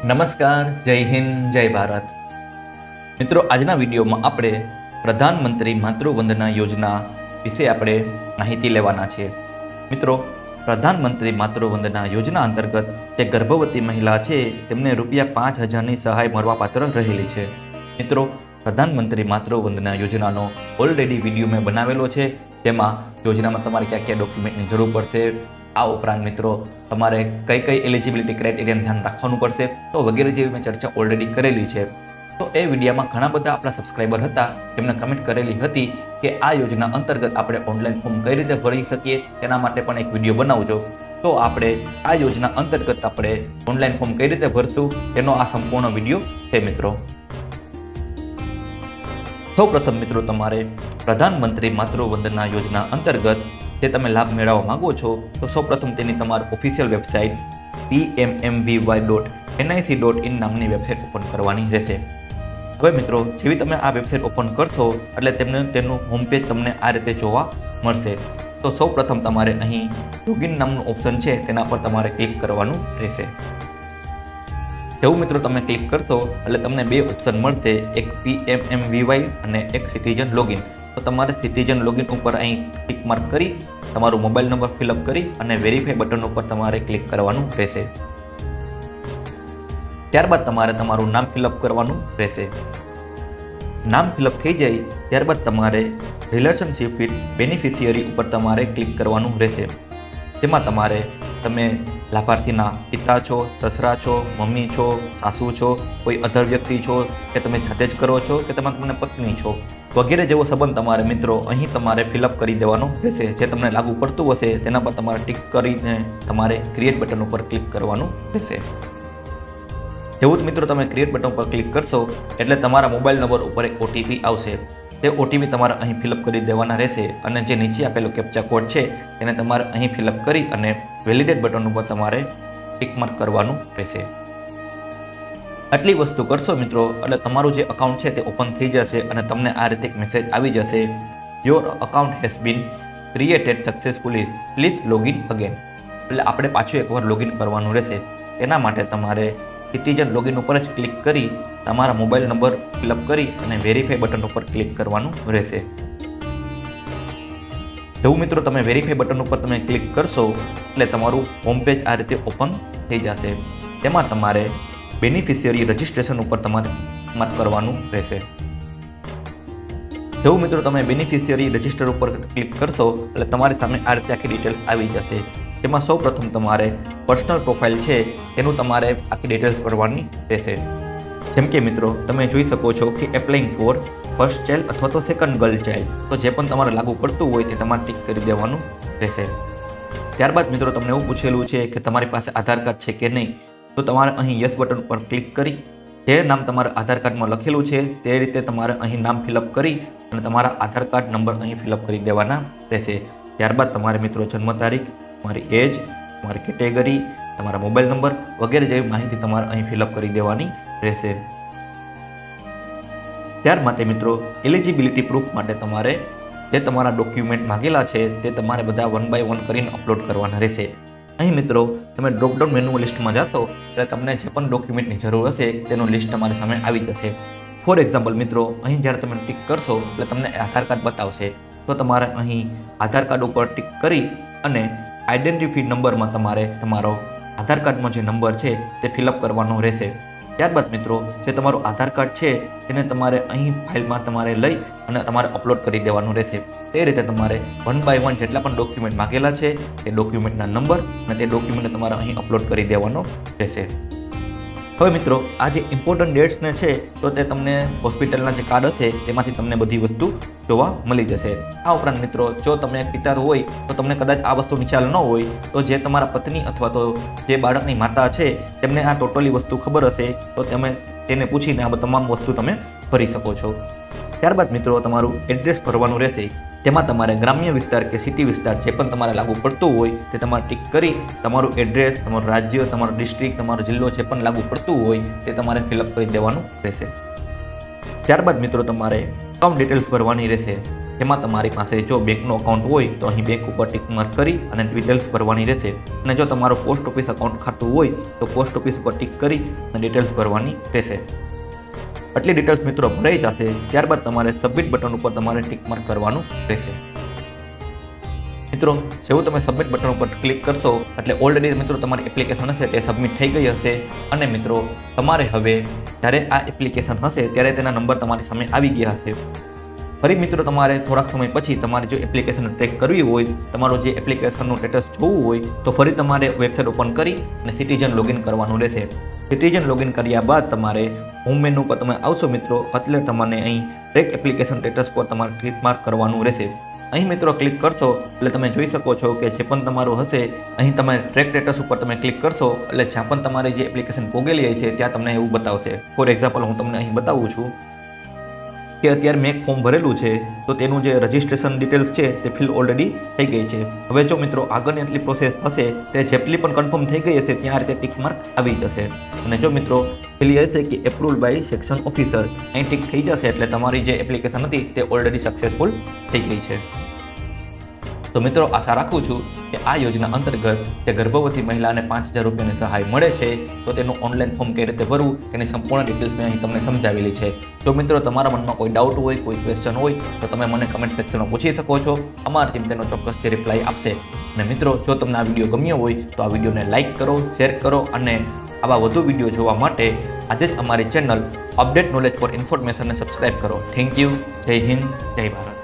નમસ્કાર, જય હિન્દ, જય ભારત. મિત્રો, આજના વિડીયોમાં આપણે પ્રધાનમંત્રી માતૃવંદના યોજના વિશે આપણે માહિતી લેવાના છે મિત્રો, પ્રધાનમંત્રી માતૃવંદના યોજના અંતર્ગત જે ગર્ભવતી મહિલા છે, તેમને રૂપિયા પાંચ હજારની સહાય મળવાપાત્ર રહેલી છે. મિત્રો, પ્રધાનમંત્રી માતૃવંદના યોજનાનો ઓલરેડી વીડિયો મેં બનાવેલો છે. તેમાં યોજનામાં તમારે કયા કયા ડોક્યુમેન્ટની જરૂર પડશે આ ઉપરાંત મિત્રો, તમારે કઈ કઈ એલિજિબિલિટી ક્રાઇટેરિયાનું ધ્યાન રાખવાનું પડશે તો વગેરે જેવી મેં ચર્ચા ઓલરેડી કરેલી છે. તો એ વિડીયામાં ઘણા બધા આપણા સબસ્ક્રાઈબર હતા એમને કમેન્ટ કરેલી હતી કે આ યોજના અંતર્ગત આપણે ઓનલાઈન ફોર્મ કઈ રીતે ભરી શકીએ, તેના માટે પણ એક વીડિયો બનાવજો. તો આપણે આ યોજના અંતર્ગત આપણે ઓનલાઈન ફોર્મ કઈ રીતે ભરશું, તેનો આ સંપૂર્ણ વીડિયો છે મિત્રો. સૌ પ્રથમ મિત્રો, તમારે પ્રધાનમંત્રી માતૃવંદના યોજના અંતર્ગત જે તમે લાભ મેળવવા માંગો છો, તો સૌપ્રથમ તેની તમારી official website PMMVY dot NIC dot in નામની વેબસાઇટ ઓપન કરવાની રહેશે. હવે મિત્રો, જેવી તમે આ વેબસાઇટ ઓપન કરશો, એટલે તેમને, તેનું હોમ પેજ તમને આ રીતે જોવા મળશે. તો સૌપ્રથમ તમારે અહીં લોગિન નામનું ઓપ્શન છે, તેના પર તમારે ક્લિક કરવાનું રહેશે. જેવું મિત્રો તમે ક્લિક કરશો, એટલે તમને બે ઓપ્શન મળશે. એક પીએમએમવીવાય અને એક સિટીઝન લોગિન તો તમારે સિટીઝન લોગિન ઉપર અહીં ટિક માર્ક કરી, તમારો મોબાઈલ નંબર ફિલઅપ કરી અને વેરીફાઈ બટન ઉપર તમારે ક્લિક કરવાનું રહેશે. ત્યારબાદ તમારે તમારું નામ ફિલઅપ કરવાનું રહેશે. નામ ફિલઅપ થઈ જાય, ત્યારબાદ તમારે રિલેશનશિપ વિથ બેનિફિશિયરી ઉપર તમારે ક્લિક કરવાનું રહેશે. તેમાં તમારે તમે લાભાર્થીના પિતા છો, સસરા છો, મમ્મી છો, સાસુ છો, કોઈ અધર વ્યક્તિ છો કે તમે જાતે જ કરો છો કે તમે તમને પત્ની છો? વગેરે જેવો સંબંધ તમારે મિત્રો અહીં તમારે ફિલઅપ કરી દેવાનો રહેશે. જે તમને લાગુ પડતું હશે તેના પર તમારે ટિક કરીને તમારે ક્રિએટ બટન ઉપર ક્લિક કરવાનું રહેશે. જેવું જ મિત્રો તમે ક્રિએટ બટન ઉપર ક્લિક કરશો એટલે તમારા મોબાઈલ નંબર ઉપર એક ઓટીપી આવશે. તે ઓટીપી તમારે અહીં ફિલઅપ કરી દેવાના રહેશે અને જે નીચે આપેલો કેપ્ચા કોડ છે, તેને તમારે અહીં ફિલઅપ કરી અને વેલિડેટ બટન ઉપર તમારે ટિક માર્ક કરવાનું રહેશે. આટલી વસ્તુ કરશો મિત્રો, એટલે તમારું જે અકાઉન્ટ છે તે ઓપન થઈ જશે અને તમને આ રીતે એક મેસેજ આવી જશે your account has been created successfully please login again એટલે આપણે પાછું એકવાર લોગિન કરવાનું રહેશે. તેના માટે તમારે સિટીઝન લોગિન ઉપર જ ક્લિક કરી તમારા મોબાઈલ નંબર ફિલઅપ કરી અને વેરીફાઈ બટન ઉપર ક્લિક કરવાનું રહેશે. જેવું મિત્રો તમે વેરીફાઈ બટન ઉપર તમે ક્લિક કરશો, એટલે તમારું હોમ પેજ આ રીતે ઓપન થઈ જશે. તેમાં તમારે બેનિફિશિયરી રજિસ્ટ્રેશન ઉપર તમારે માર્ક કરવાનું રહેશે. જેવું મિત્રો તમે બેનિફિશિયરી રજિસ્ટર ઉપર ક્લિક કરશો, એટલે તમારી સામે આ રીતે આખી ડિટેલ આવી જશે. તેમાં સૌ પ્રથમ તમારે પર્સનલ પ્રોફાઇલ છે, એનું તમારે આખી ડિટેલ્સ ભરવાની રહેશે. જેમ કે મિત્રો, તમે જોઈ શકો છો કે એપ્લાઇંગ ફોર ફર્સ્ટ ચાઇલ્ડ અથવા તો સેકન્ડ ગર્લ ચાઇલ્ડ તો જે પણ તમારે લાગુ પડતું હોય તે તમારે ટિક કરી દેવાનું રહેશે. ત્યારબાદ મિત્રો, તમને એવું પૂછેલું છે કે તમારી પાસે આધાર કાર્ડ છે કે નહીં, તો તમારે અહીં યસ બટન ઉપર ક્લિક કરી, જે નામ તમારા આધાર કાર્ડમાં લખેલું છે, તે રીતે તમારે અહીં નામ ફિલઅપ કરી અને તમારા આધાર કાર્ડ નંબર અહીં ફિલઅપ કરી દેવાના રહેશે. ત્યારબાદ તમારે મિત્રો જન્મ તારીખ, તમારી એજ તમારી કેટેગરી, તમારા મોબાઈલ નંબર વગેરે જેવી માહિતી તમારે અહીં ફિલઅપ કરી દેવાની રહેશે. ત્યાર માટે મિત્રો એલિજિબિલિટી પ્રૂફ માટે તમારે જે તમારા ડોક્યુમેન્ટ માગેલા છે તે તમારે બધા વન બાય વન કરીને અપલોડ કરવાના રહેશે. અહીં મિત્રો, તમે ડ્રોપડાઉન મેનુ લિસ્ટમાં જશો એટલે તમને જે પણ ડોક્યુમેન્ટની જરૂર હશે તેનું લિસ્ટ તમારી સામે આવી જશે. ફોર એક્ઝામ્પલ મિત્રો, અહીં જ્યારે તમે ટિક કરશો, એટલે તમને આધાર કાર્ડ બતાવશે. તો તમારે અહીં આધાર કાર્ડ ઉપર ટિક કરી અને આઈડેન્ટિટી નંબરમાં તમારે તમારો આધાર કાર્ડમાં જે નંબર છે તે ફિલઅપ કરવાનો રહેશે. ત્યારબાદ મિત્રો, જે તમારું આધાર કાર્ડ છે, તેને તમારે અહીં ફાઇલમાં તમારે લઈ અને તમારે અપલોડ કરી દેવાનું રહેશે. તે રીતે તમારે વન બાય વન જેટલા પણ ડોક્યુમેન્ટ માગેલા છે, તે ડોક્યુમેન્ટના નંબર અને તે ડોક્યુમેન્ટ તમારે અહીં અપલોડ કરી દેવાનો રહેશે. હવે મિત્રો, આ જે ઇમ્પોર્ટન્ટ ડેટ્સને છે, તો તે તમને હોસ્પિટલના જે કાર્ડ હશે, તેમાંથી તમને બધી વસ્તુ જોવા મળી જશે. આ ઉપરાંત મિત્રો, જો તમે પિતા હોય, તો તમને કદાચ આ વસ્તુની ખ્યાલ ન હોય, તો જે તમારા પત્ની અથવા તો જે બાળકની માતા છે, તેમને આ ટોટલી વસ્તુ ખબર હશે, તો તમે તેને પૂછીને આ તમામ વસ્તુ તમે ભરી શકો છો. ત્યારબાદ મિત્રો, તમારું એડ્રેસ ભરવાનું રહેશે. તેમાં તમારે ગ્રામ્ય વિસ્તાર કે સિટી વિસ્તાર જે પણ તમારે લાગુ પડતું હોય તે તમારે ટિક કરી તમારું એડ્રેસ તમારું રાજ્ય, તમારો ડિસ્ટ્રિક્ટ તમારો જિલ્લો જે પણ લાગુ પડતું હોય તે તમારે ફિલઅપ કરી દેવાનું રહેશે. ત્યારબાદ મિત્રો તમારે અકાઉન્ટ ડિટેલ્સ ભરવાની રહેશે. તેમાં તમારી પાસે જો બેંકનું અકાઉન્ટ હોય તો અહીં બેંક ઉપર ટિક માર્ક કરી અને ડિટેલ્સ ભરવાની રહેશે. અને જો તમારો પોસ્ટ ઓફિસ અકાઉન્ટ ખાતું હોય તો પોસ્ટ ઓફિસ ઉપર ટિક કરી અને ડિટેલ્સ ભરવાની રહેશે. આટલી ડિટેલ્સ મિત્રો ભરાઈ જશે, ત્યારબાદ તમારે સબમિટ બટન ઉપર તમારે ટિક માર્ક કરવાનું રહેશે. મિત્રો, જેવું તમે સબમિટ બટન ઉપર ક્લિક કરશો, એટલે ઓલરેડી મિત્રો તમારી એપ્લિકેશન હશે, તે સબમિટ થઈ ગઈ હશે. અને મિત્રો, તમારે હવે જ્યારે આ એપ્લિકેશન હશે, ત્યારે તેના નંબર તમારી સામે આવી ગયા હશે. ફરી મિત્રો, તમારે થોડાક સમય પછી તમારે જો એપ્લિકેશન ટ્રેક કરવી હોય, તમારું જે એપ્લિકેશનનું સ્ટેટસ જોવું હોય, તો ફરી તમારે વેબસાઇટ ઓપન કરી અને સિટીઝન લોગિન કરવાનું રહેશે. સિટીઝન લોગિન કર્યા બાદ તમારે હોમ મેનુ પર તમે આવશો મિત્રો, એટલે તમને અહીં ટ્રેક એપ્લિકેશન સ્ટેટસ પર તમારે ક્લિક માર્ક કરવાનું રહેશે. અહીં મિત્રો ક્લિક કરશો, એટલે તમે જોઈ શકો છો કે જે પણ તમારું હશે, અહીં તમે ટ્રેક સ્ટેટસ ઉપર તમે ક્લિક કરશો, એટલે જ્યાં પણ તમારી જે એપ્લિકેશન પોગેલી છે, ત્યાં તમને એવું બતાવશે. ફોર એક્ઝામ્પલ હું તમને અહીં બતાવું છું. કે અત્યારે મેં ફોર્મ ભરેલું છે, તો તેનું જે રજિસ્ટ્રેશન ડિટેલ્સ છે, તે ફિલ ઓલરેડી થઈ ગઈ છે. હવે જો મિત્રો આગળની આટલી પ્રોસેસ હશે તે જેટલી પણ કન્ફર્મ થઈ ગઈ હશે, ત્યાં રીતે ટિક માર્ક આવી જશે. અને જો મિત્રો ક્લિયર હશે કે એપ્રુવલ બાય સેક્શન ઓફિસર અહીં ટિક થઈ જશે, એટલે તમારી જે એપ્લિકેશન હતી, તે ઓલરેડી સક્સેસફુલ થઈ ગઈ છે. તો મિત્રો આશા રાખું છું કે આ યોજના અંતર્ગત જે ગર્ભવતી મહિલાને પાંચ હજાર રૂપિયાની સહાય મળે છે, તો તેનું ઓનલાઈન ફોર્મ કઈ રીતે ભરવું, તેની સંપૂર્ણ ડિટેલ્સ મેં અહીં તમને સમજાવેલી છે. જો મિત્રો, તમારા મનમાં કોઈ ડાઉટ હોય, કોઈ ક્વેશ્ચન હોય, તો તમે મને કમેન્ટ સેક્શનમાં પૂછી શકો છો. અમારી ટીમ તેનો ચોક્કસથી રિપ્લાય આપશે. અને મિત્રો, જો તમને આ વીડિયો ગમ્યો હોય, તો આ વિડીયોને લાઇક કરો શેર કરો, અને આવા વધુ વીડિયો જોવા માટે આજે જ અમારી ચેનલ અપડેટ નોલેજ ફોર ઇન્ફોર્મેશનને સબસ્ક્રાઇબ કરો. થેન્ક યુ જય હિન્દ, જય ભારત.